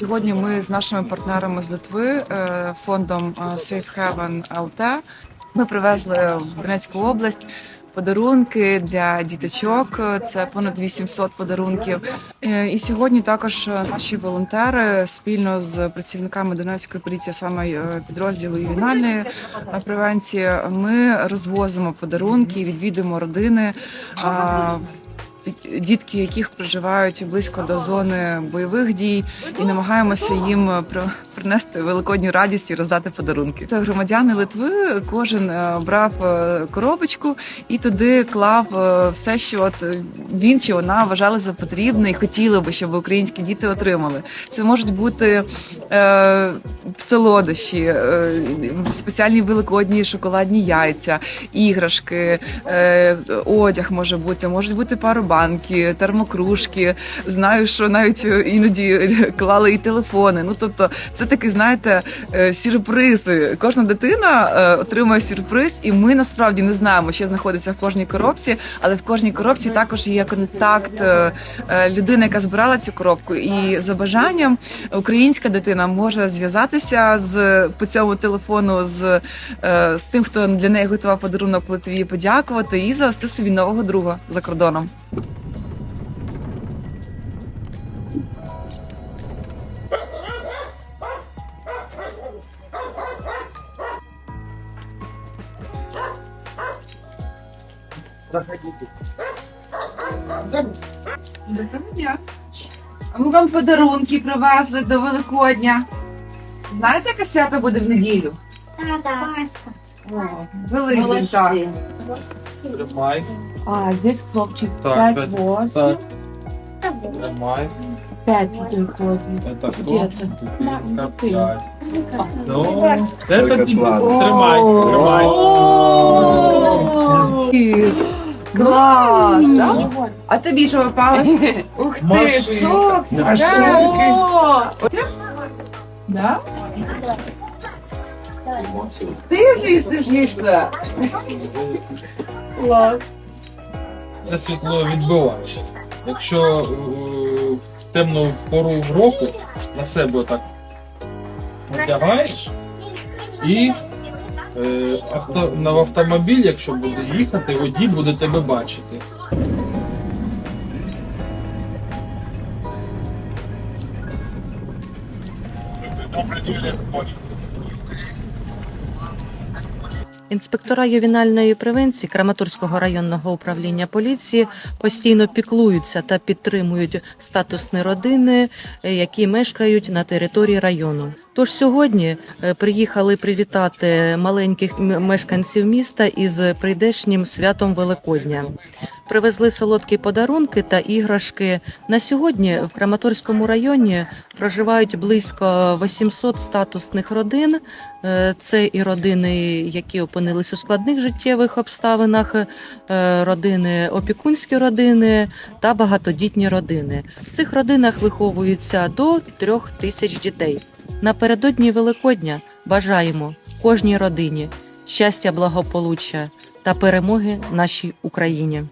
Сьогодні ми з нашими партнерами з Литви, е, фондом е, Safe Haven LT, ми привезли в Донецьку область. Подарунки для діточок це понад 800 подарунків. Е, І сьогодні також е, наші волонтери спільно з працівниками Донецької поліції, саме е, підрозділу ювенальної е, превенції, ми розвозимо подарунки, відвідуємо родини. Дітки, яких проживають близько до зони бойових дій, і намагаємося їм е, принести великодню радість і роздати подарунки. Це громадяни Литви. Кожен е, брав е, коробочку і туди клав все, що от він чи вона вважали за потрібне і хотіли би, щоб українські діти отримали. Це можуть бути е, солодощі, е, спеціальні великодні шоколадні яйця, іграшки, е, одяг може бути, можуть бути паробанки, термокружки. Знаю, що навіть іноді клали і телефони. Ну тобто, це такий, знаєте, е, сюрпризи. Кожна дитина е, отримує сюрприз, і ми насправді не знаємо, що знаходиться в кожній коробці, але в кожній коробці також є контакт е, е, людини, яка збирала цю коробку. І за бажанням українська дитина може зв'язатися з по цьому телефону з, е, з тим, хто для неї готував подарунок в Литві, подякувати і завести собі нового друга за кордоном. Доброго дня. А ми вам подарунки привезли до Великодня. Знаєте, яке свято буде в неділю? Пасха. О, Великдень, так. Тримай, А, здесь хлопчик Так, 5, пять, 8, тримай. 5 выходит. Это кто? Где-то. Дитинка, Дитинка. п'ять. А. Ну, это Только тебе. сладко. Тримай, тримай. Клас! да? А тобі що попалось? Ух ти, Машинка. сок. Да? Ти вже їсиш яйце? Клас. Це світловідбивач. Якщо е, в темну пору року на себе отак одягаєш і е, авто, на автомобіль, якщо буде їхати, водій буде тебе бачити. Інспектора ювенальної превенції Краматорського районного управління поліції постійно піклуються та підтримують статусні родини, е, які мешкають на території району. Тож сьогодні е, приїхали привітати маленьких мешканців міста із прийдешнім святом Великодня. Привезли солодкі подарунки та іграшки. На сьогодні в Краматорському районі проживають близько 800 статусних родин. Е, Це і родини, які опинились у складних життєвих обставинах, е, родини, опікунські родини та багатодітні родини. В цих родинах виховуються до трьох тисяч дітей. Напередодні Великодня бажаємо кожній родині щастя, благополуччя та перемоги нашій Україні.